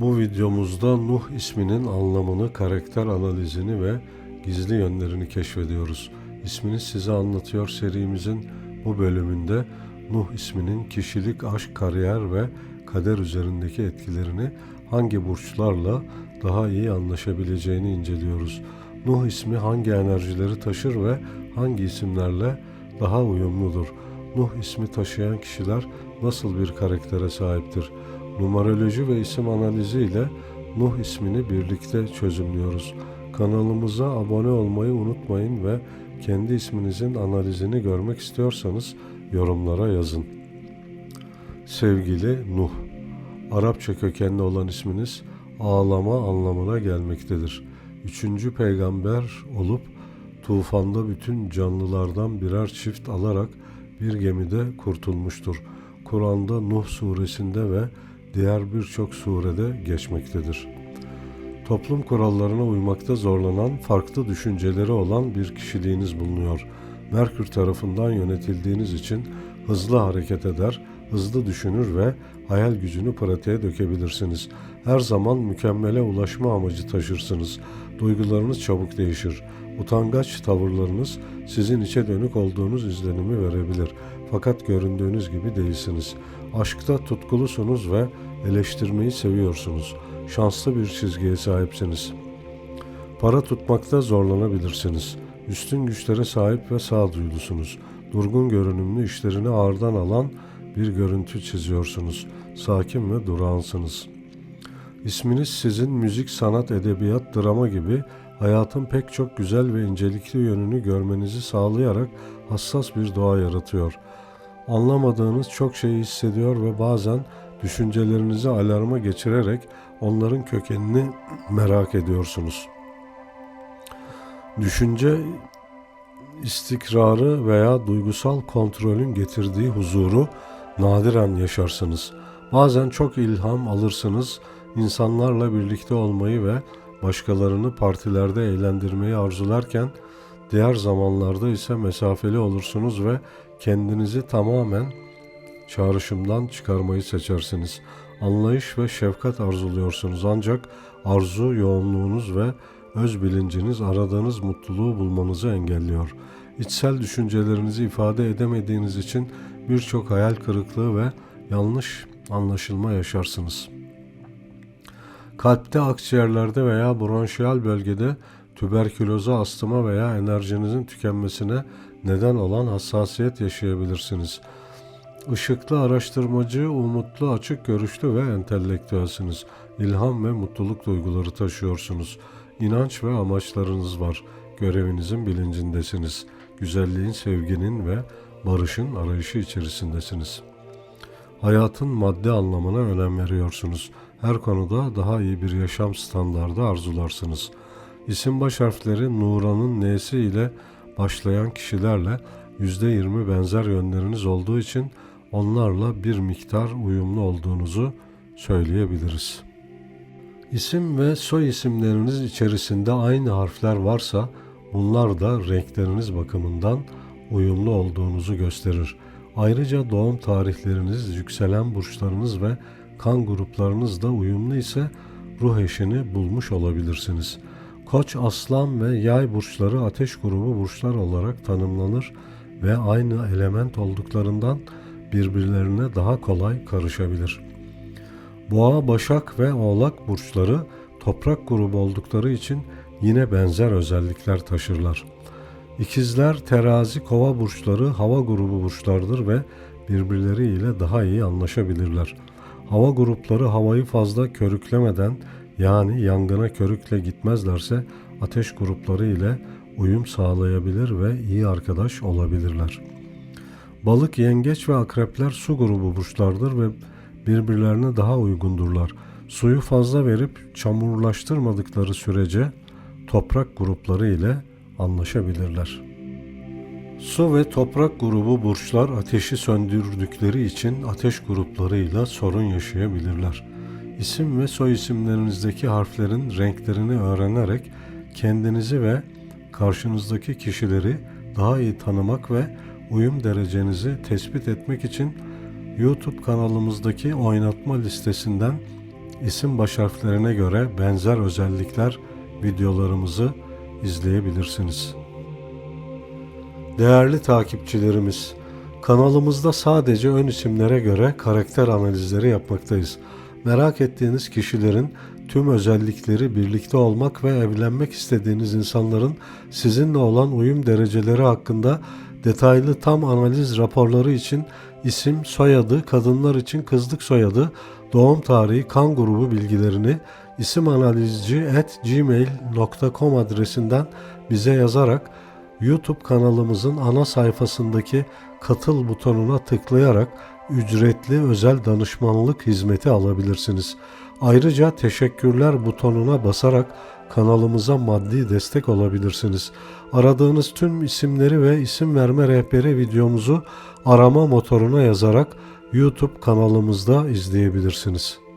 Bu videomuzda Nuh isminin anlamını, karakter analizini ve gizli yönlerini keşfediyoruz. İsmini size anlatıyor serimizin bu bölümünde Nuh isminin kişilik, aşk, kariyer ve kader üzerindeki etkilerini hangi burçlarla daha iyi anlaşabileceğini inceliyoruz. Nuh ismi hangi enerjileri taşır ve hangi isimlerle daha uyumludur? Nuh ismi taşıyan kişiler nasıl bir karaktere sahiptir? Numaroloji ve isim analizi ile Nuh ismini birlikte çözümlüyoruz. Kanalımıza abone olmayı unutmayın ve kendi isminizin analizini görmek istiyorsanız yorumlara yazın. Sevgili Nuh, Arapça kökenli olan isminiz ağlama anlamına gelmektedir. Üçüncü peygamber olup tufanda bütün canlılardan birer çift alarak bir gemide kurtulmuştur. Kur'an'da Nuh suresinde ve diğer birçok surede geçmektedir. Toplum kurallarına uymakta zorlanan, farklı düşünceleri olan bir kişiliğiniz bulunuyor. Merkür tarafından yönetildiğiniz için hızlı hareket eder, hızlı düşünür ve hayal gücünü pratiğe dökebilirsiniz. Her zaman mükemmele ulaşma amacı taşırsınız. Duygularınız çabuk değişir. Utangaç tavırlarınız sizin içe dönük olduğunuz izlenimi verebilir. Fakat göründüğünüz gibi değilsiniz. Aşkta tutkulusunuz ve eleştirmeyi seviyorsunuz. Şanslı bir çizgiye sahipsiniz. Para tutmakta zorlanabilirsiniz. Üstün güçlere sahip ve sağduyulusunuz. Durgun görünümlü işlerini ağırdan alan bir görüntü çiziyorsunuz. Sakin ve durağansınız. İsminiz sizin müzik, sanat, edebiyat, drama gibi hayatın pek çok güzel ve incelikli yönünü görmenizi sağlayarak hassas bir doğa yaratıyor. Anlamadığınız çok şeyi hissediyor ve bazen düşüncelerinizi alarma geçirerek onların kökenini merak ediyorsunuz. Düşünce istikrarı veya duygusal kontrolün getirdiği huzuru nadiren yaşarsınız. Bazen çok ilham alırsınız, insanlarla birlikte olmayı ve başkalarını partilerde eğlendirmeyi arzularken diğer zamanlarda ise mesafeli olursunuz ve kendinizi tamamen çağrışımdan çıkarmayı seçersiniz. Anlayış ve şefkat arzuluyorsunuz ancak arzu yoğunluğunuz ve öz bilinciniz aradığınız mutluluğu bulmanızı engelliyor. İçsel düşüncelerinizi ifade edemediğiniz için birçok hayal kırıklığı ve yanlış anlaşılma yaşarsınız. Kalpte, akciğerlerde veya bronşiyal bölgede tüberküloza, astıma veya enerjinizin tükenmesine neden olan hassasiyet yaşayabilirsiniz. Işıklı araştırmacı, umutlu, açık görüşlü ve entelektüelsiniz. İlham ve mutluluk duyguları taşıyorsunuz. İnanç ve amaçlarınız var. Görevinizin bilincindesiniz. Güzelliğin, sevginin ve barışın arayışı içerisindesiniz. Hayatın maddi anlamına önem veriyorsunuz. Her konuda daha iyi bir yaşam standardı arzularsınız. İsim baş harfleri Nuran'ın N'si ile başlayan kişilerle %20 benzer yönleriniz olduğu için onlarla bir miktar uyumlu olduğunuzu söyleyebiliriz. İsim ve soy isimleriniz içerisinde aynı harfler varsa bunlar da renkleriniz bakımından uyumlu olduğunuzu gösterir. Ayrıca doğum tarihleriniz, yükselen burçlarınız ve kan gruplarınız da uyumlu ise ruh eşini bulmuş olabilirsiniz. Koç, aslan ve yay burçları ateş grubu burçlar olarak tanımlanır ve aynı element olduklarından birbirlerine daha kolay karışabilir. Boğa, Başak ve Oğlak burçları toprak grubu oldukları için yine benzer özellikler taşırlar. İkizler, Terazi, Kova burçları hava grubu burçlardır ve birbirleriyle daha iyi anlaşabilirler. Hava grupları havayı fazla körüklemeden yani yangına körükle gitmezlerse ateş grupları ile uyum sağlayabilir ve iyi arkadaş olabilirler. Balık, yengeç ve akrepler su grubu burçlardır ve birbirlerine daha uygundurlar. Suyu fazla verip çamurlaştırmadıkları sürece toprak grupları ile anlaşabilirler. Su ve toprak grubu burçlar ateşi söndürdükleri için ateş gruplarıyla sorun yaşayabilirler. İsim ve soy isimlerinizdeki harflerin renklerini öğrenerek kendinizi ve karşınızdaki kişileri daha iyi tanımak ve uyum derecenizi tespit etmek için YouTube kanalımızdaki oynatma listesinden isim baş harflerine göre benzer özellikler videolarımızı izleyebilirsiniz. Değerli takipçilerimiz, kanalımızda sadece ön isimlere göre karakter analizleri yapmaktayız. Merak ettiğiniz kişilerin tüm özellikleri birlikte olmak ve evlenmek istediğiniz insanların sizinle olan uyum dereceleri hakkında detaylı tam analiz raporları için isim, soyadı, kadınlar için kızlık soyadı, doğum tarihi, kan grubu bilgilerini isimanalizci@gmail.com adresinden bize yazarak YouTube kanalımızın ana sayfasındaki katıl butonuna tıklayarak ücretli özel danışmanlık hizmeti alabilirsiniz. Ayrıca teşekkürler butonuna basarak kanalımıza maddi destek olabilirsiniz. Aradığınız tüm isimleri ve isim verme rehberi videomuzu arama motoruna yazarak YouTube kanalımızda izleyebilirsiniz.